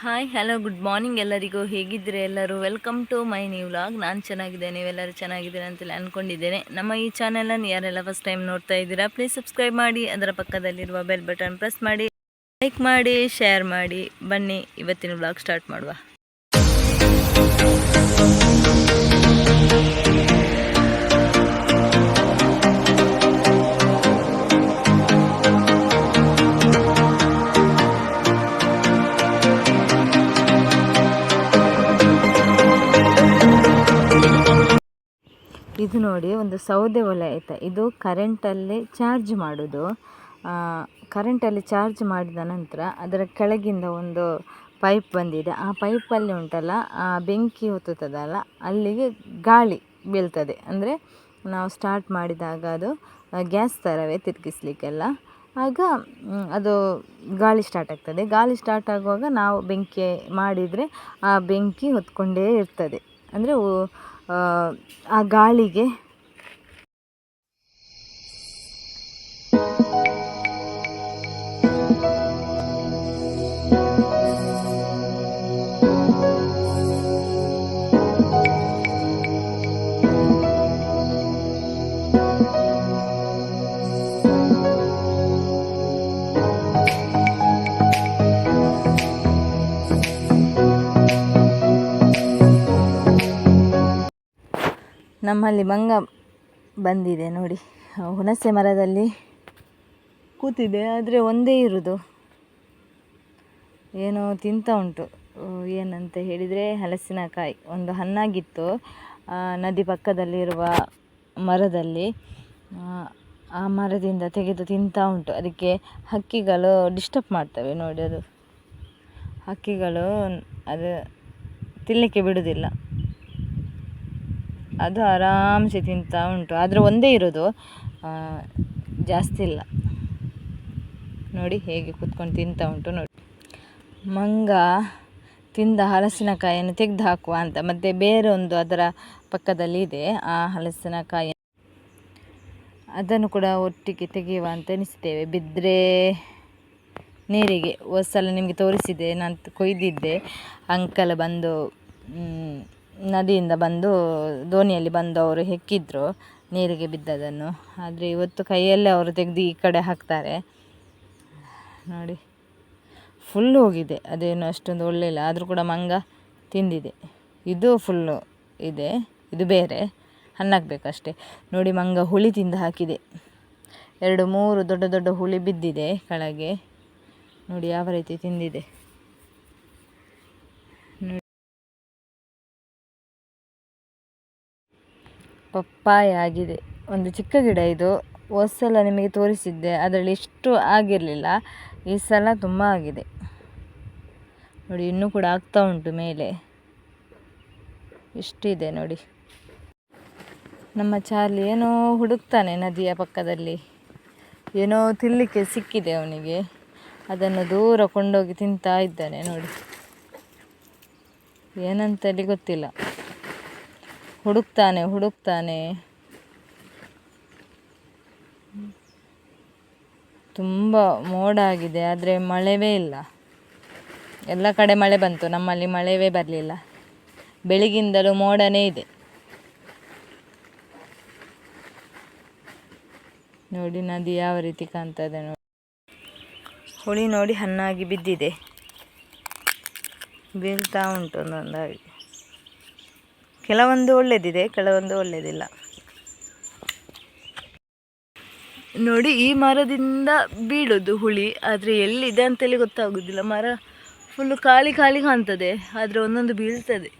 Hi hello good morning ಎಲ್ಲರಿಗೂ. ಹೇಗಿದ್ದೀರಿ ಎಲ್ಲರೂ? Welcome to my new vlog ನಾನು ಚೆನ್ನಾಗಿದ್ದೇನೆ ನೀವೆಲ್ಲರೂ ಚೆನ್ನಾಗಿದ್ದೀರಾ ಅಂತೇಳಿ ಅಂದ್ಕೊಂಡಿದ್ದೇನೆ ನಮ್ಮ ಈ ಚಾನೆಲನ್ನು ಯಾರೆಲ್ಲ ಫಸ್ಟ್ ಟೈಮ್ ನೋಡ್ತಾ ಇದ್ದೀರಾ ಪ್ಲೀಸ್ ಸಬ್ಸ್ಕ್ರೈಬ್ ಮಾಡಿ, ಅದರ ಪಕ್ಕದಲ್ಲಿರುವ ಬೆಲ್ ಬಟನ್ ಪ್ರೆಸ್ ಮಾಡಿ ಲೈಕ್ ಮಾಡಿ ಶೇರ್ ಮಾಡಿ. ಬನ್ನಿ, ಇವತ್ತಿನ ವ್ಲಾಗ್ ಸ್ಟಾರ್ಟ್ ಮಾಡುವ. ಇದು ನೋಡಿ, ಒಂದು ಸೌದೆ ಒಲೆ ಆಯಿತಾ ಇದು ಕರೆಂಟಲ್ಲಿ ಚಾರ್ಜ್ ಮಾಡೋದು. ಕರೆಂಟಲ್ಲಿ ಚಾರ್ಜ್ ಮಾಡಿದ ನಂತರ ಅದರ ಕೆಳಗಿಂದ ಒಂದು ಪೈಪ್ ಬಂದಿದೆ. ಆ ಪೈಪಲ್ಲಿ ಉಂಟಲ್ಲ, ಆ ಬೆಂಕಿ ಹೊತ್ತುತ್ತದಲ್ಲ, ಅಲ್ಲಿಗೆ ಗಾಳಿ ಬೀಳ್ತದೆ. ಅಂದರೆ ನಾವು ಸ್ಟಾರ್ಟ್ ಮಾಡಿದಾಗ ಅದು ಗ್ಯಾಸ್ ಥರವೇ ತಿರುಗಿಸ್ಲಿಕ್ಕೆಲ್ಲ. ಆಗ ಅದು ಗಾಳಿ ಸ್ಟಾರ್ಟ್ ಆಗ್ತದೆ. ಗಾಳಿ ಸ್ಟಾರ್ಟ್ ಆಗುವಾಗ ನಾವು ಬೆಂಕಿ ಮಾಡಿದರೆ ಆ ಬೆಂಕಿ ಹೊತ್ಕೊಂಡೇ ಇರ್ತದೆ. ಅಂದರೆ ಆ ಗಾಳಿಗೆ ನಮ್ಮಲ್ಲಿ ಮಂಗ ಬಂದಿದೆ ನೋಡಿ. ಹುಣಸೆ ಮರದಲ್ಲಿ ಕೂತಿದೆ, ಆದರೆ ಒಂದೇ ಇರುವುದು ಏನೋ ತಿಂತ ಉಂಟು. ಏನಂತ ಹೇಳಿದರೆ ಹಲಸಿನಕಾಯಿ. ಒಂದು ಹಣ್ಣಾಗಿತ್ತು. ನದಿ ಪಕ್ಕದಲ್ಲಿರುವ ಮರದಲ್ಲಿ. ಆ ಮರದಿಂದ ತೆಗೆದು ತಿಂತಾ ಉಂಟು. ಅದಕ್ಕೆ ಹಕ್ಕಿಗಳು ಡಿಸ್ಟರ್ಬ್ ಮಾಡ್ತವೆ ನೋಡಿ ಅದು. ಹಕ್ಕಿಗಳು ಅದು ತಿನ್ನಲಿಕ್ಕೆ ಬಿಡುವುದಿಲ್ಲ ಅದು ಆರಾಮ್ಸೆ ತಿಂತಾ ಉಂಟು. ಆದರೆ ಒಂದೇ ಇರೋದು. ಜಾಸ್ತಿ ಇಲ್ಲ. ನೋಡಿ ಹೇಗೆ ಕೂತ್ಕೊಂಡು ತಿಂತಾ ಉಂಟು ನೋಡಿ. ಮಂಗ ತಿಂದ ಹಲಸಿನಕಾಯಿಯನ್ನು ತೆಗೆದು ಹಾಕುವ ಅಂತ. ಮತ್ತು ಬೇರೆ ಒಂದು ಅದರ ಪಕ್ಕದಲ್ಲಿ ಇದೆ, ಆ ಹಲಸಿನಕಾಯಿ ಅದನ್ನು ಕೂಡ ಒಟ್ಟಿಗೆ ತೆಗೆಯುವ ಅಂತ ಅನಿಸ್ತೇವೆ ಬಿದ್ದರೆ ನೀರಿಗೆ ಒಂದು ಸಲ ನಿಮಗೆ ತೋರಿಸಿದೆ, ನಾನು ಕೊಯ್ದಿದ್ದೆ. ಅಂಕಲ್ ಬಂದು ನದಿಯಿಂದ ಬಂದು ದೋಣಿಯಲ್ಲಿ ಬಂದು ಅವರು ಹೆಕ್ಕಿದ್ರು ನೀರಿಗೆ ಬಿದ್ದದನ್ನು ಆದರೆ ಇವತ್ತು ಕೈಯಲ್ಲೇ ಅವರು ತೆಗೆದು ಈ ಕಡೆ ಹಾಕ್ತಾರೆ. ನೋಡಿ ಫುಲ್ ಹೋಗಿದೆ. ಅದೇನು ಅಷ್ಟೊಂದು ಒಳ್ಳೆಯಿಲ್ಲ ಆದರೂ ಕೂಡ ಮಂಗ ತಿಂದಿದೆ. ಇದು ಫುಲ್ಲು ಇದೆ. ಇದು ಬೇರೆ. ಹಣ್ಣಾಗಬೇಕಷ್ಟೆ ನೋಡಿ, ಮಂಗ ಹುಳಿ ತಿಂದು ಹಾಕಿದೆ. ಎರಡು ಮೂರು ದೊಡ್ಡ ದೊಡ್ಡ ಹುಳಿ ಬಿದ್ದಿದೆ ಕೆಳಗೆ. ನೋಡಿ, ಯಾವ ರೀತಿ ತಿಂದಿದೆ ನೋಡಿ. ಪಪ್ಪಾಯ ಆಗಿದೆ. ಒಂದು ಚಿಕ್ಕ ಗಿಡ ಇದು. ಹೋದ ನಿಮಗೆ ತೋರಿಸಿದ್ದೆ. ಅದರಲ್ಲಿ ಇಷ್ಟು ಆಗಿರಲಿಲ್ಲ. ಈ ಸಲ ತುಂಬ ಆಗಿದೆ. ನೋಡಿ, ಇನ್ನೂ ಕೂಡ ಆಗ್ತಾ ಉಂಟು ಮೇಲೆ. ಇಷ್ಟಿದೆ ನೋಡಿ. ನಮ್ಮ ಚಾರ್ಲಿ ಏನೋ ಹುಡುಕ್ತಾನೆ ನದಿಯ ಪಕ್ಕದಲ್ಲಿ. ಏನೋ ತಿನ್ನಲಿಕ್ಕೆ ಸಿಕ್ಕಿದೆ ಅವನಿಗೆ. ಅದನ್ನು ದೂರ ಕೊಂಡೋಗಿ ತಿಂತಾ ಇದ್ದಾನೆ ನೋಡಿ. ಏನಂತಲ್ಲಿ ಗೊತ್ತಿಲ್ಲ. ಹುಡುಕ್ತಾನೆ ಹುಡುಕ್ತಾನೆ. ತುಂಬ ಮೋಡ ಆಗಿದೆ, ಆದರೆ ಮಳೆವೇ ಇಲ್ಲ. ಎಲ್ಲ ಕಡೆ ಮಳೆ ಬಂತು, ನಮ್ಮಲ್ಲಿ ಮಳೆವೇ ಬರಲಿಲ್ಲ. ಬೆಳಗಿಂದಲೂ ಮೋಡನೇ ಇದೆ. ನೋಡಿ, ನದಿ ಯಾವ ರೀತಿ ಕಾಣ್ತದೆ ನೋಡಿ. ಹುಳಿ ನೋಡಿ ಹಣ್ಣಾಗಿ ಬಿದ್ದಿದೆ. ಬೀಳ್ತಾ ಉಂಟು ಒಂದೊಂದಾಗಿ. ಕೆಲವೊಂದು ಒಳ್ಳೆದಿದೆ, ಕೆಲವೊಂದು ಒಳ್ಳೆದಿಲ್ಲ. ನೋಡಿ, ಈ ಮರದಿಂದ ಬೀಳೋದು ಹುಳಿ, ಆದರೆ ಎಲ್ಲಿದೆ ಅಂತೇಳಿ ಗೊತ್ತಾಗೋದಿಲ್ಲ. ಮರ ಫುಲ್ಲು ಖಾಲಿ ಖಾಲಿ ಕಾಣ್ತದೆ, ಆದರೆ ಒಂದೊಂದು ಬೀಳ್ತದೆ.